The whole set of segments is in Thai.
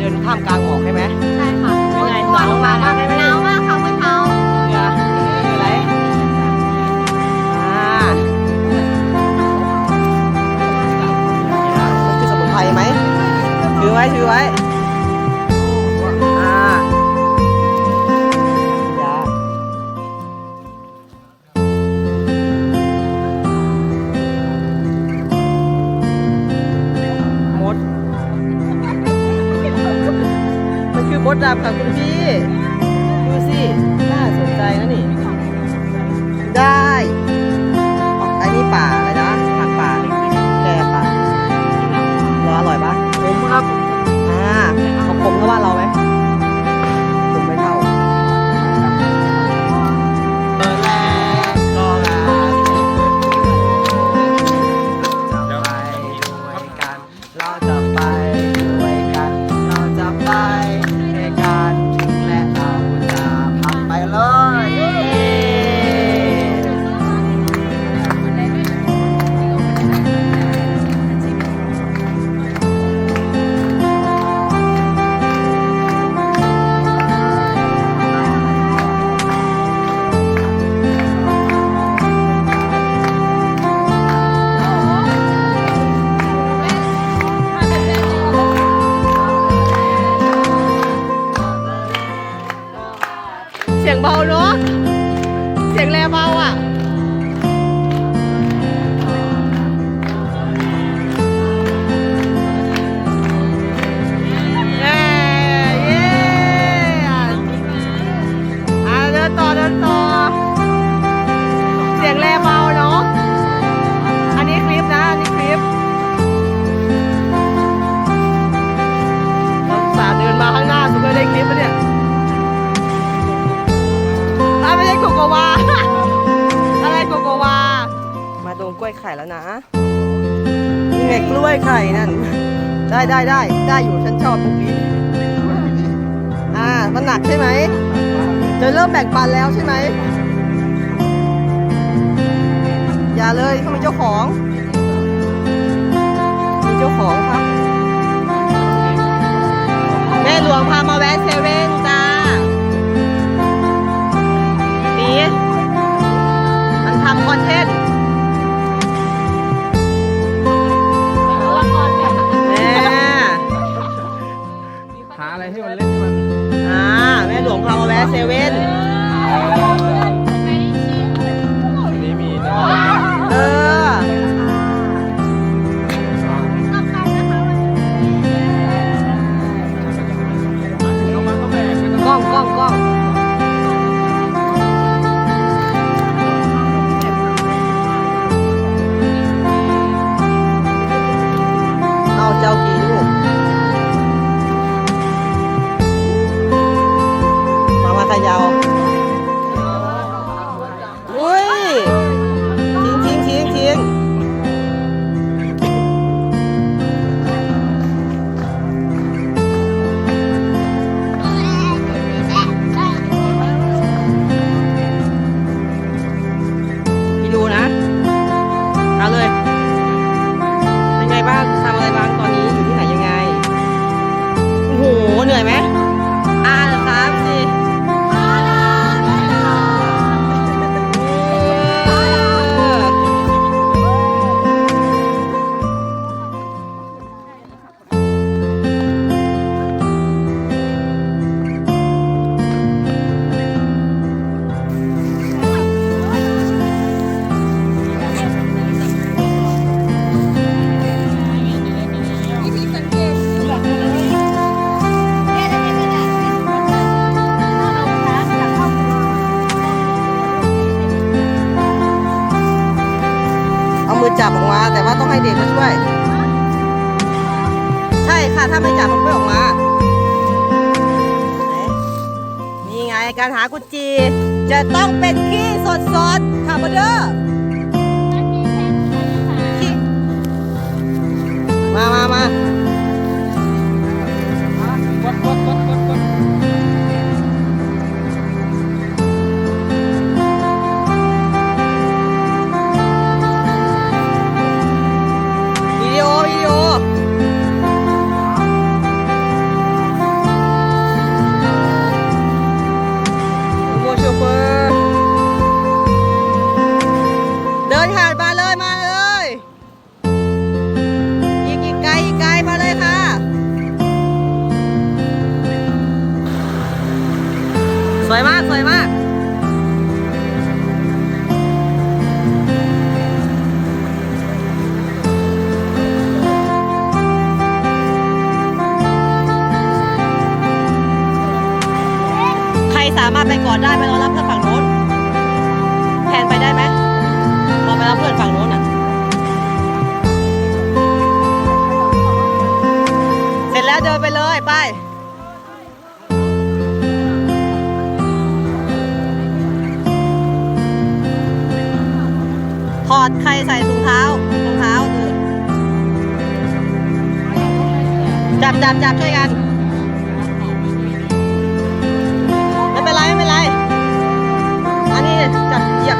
เดินท่ามกลางหมอกใช่ไหมใช่ค่ะยังไงหนาวมากค่ะหนาวมากค่ะเมื่อเช้าเนื่ออะไรอ่าถือสมุนไพรไหมถือไว้ถือไว้าบค่ะคุณพี่ กล้วยไข่นั่น ได้ได้ได้ได้อยู่ฉันชอบพวกนี้ อ่า มันหนักใช่ไหมจะเริ่มแบ่งปันแล้วใช่ไหม อย่าเลยเขาเป็นเจ้าของมีเจ้าของครับ แม่หลวงพามาแวะเซเว่นจ้า การหากุญจี จะต้องเป็นขี้สดๆค่ะบเดอร์มามามา อดได้ไปรอรับเพื่อนฝั่งโน้นแทนไปได้ไหมรอไปรับเพื่อนฝั่งโน้นอะ เสร็จแล้วเดินไปเลยไปถอดใครใส่ถุงเท้ารองเท้าเดินจับจับจับช่วยกัน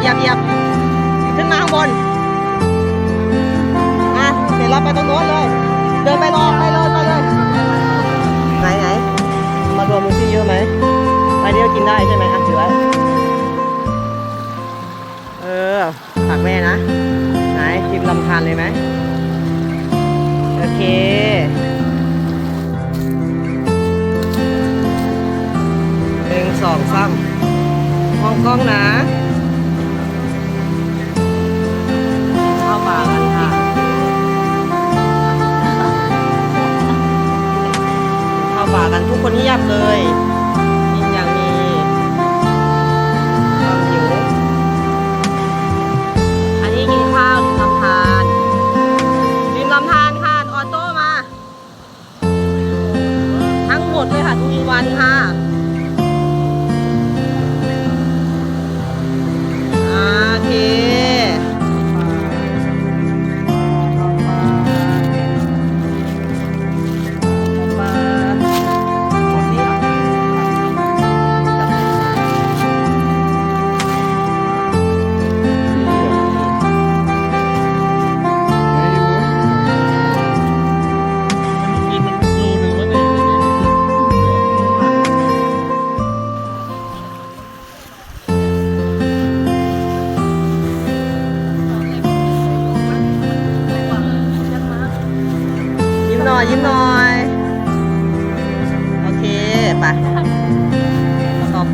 เหยียบเหยียบขึ้นมาข้างบนอะเดี๋ยวเราไปตรงโน้นเลย เดินไปรอไปเลยไปเลยไหนไหนมารวมดูที่เยอะไหมไปเดียวกินได้ใช่ไหมอะถือไว้เออฝากแม่นะ ไหนพิมพ์ลำทานเลยไหมโอเคหนึ่งสองสามมองกล้องนะ งียบเลยกินอย่างมีความหิวอันนี้กินข้าวริมลำธารริมลำธารค่ะออโต้มา ทั้งหมดเลยค่ะทุกวันค่ะ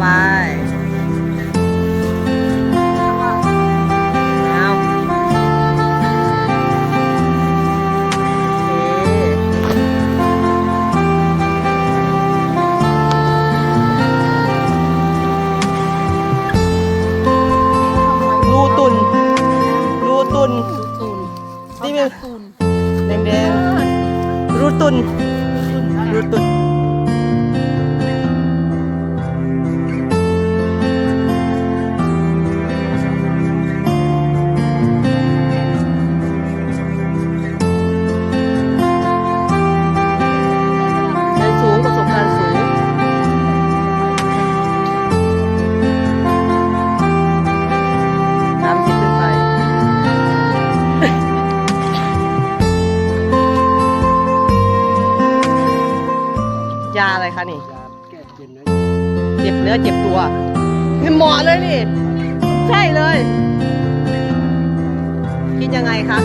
ไปเอาโอเครูตุน รูตุนตูนนี่มีตูนแดงๆ รูตุน เจ็บเนื้อเจ็บตัวนี่เหมาะเลยนี่ ใช่เลยกินยังไงคะ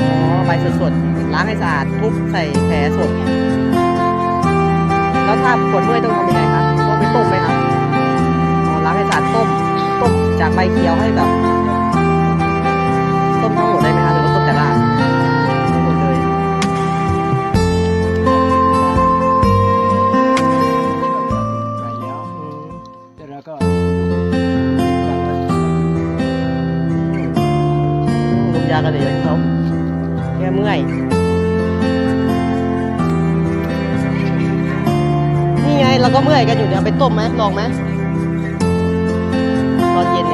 อ๋อใบสดๆล้างให้สะอาดทุบใส่แผลสด แล้วถ้าปวดเมื่อยต้องทำยังไงคะต้องไปต้มไหมคะล้างให้สะอาดต้มต้มจากใบเขียวให้แบบ ต้มทั้งหมดได้ไหม ยากันเดียเขาแก้เมื่อย นี่ไงเราก็เมื่อยกันอยู่เดี๋ยวไปต้มไหมลองไหมตอนเย็นเนี่ย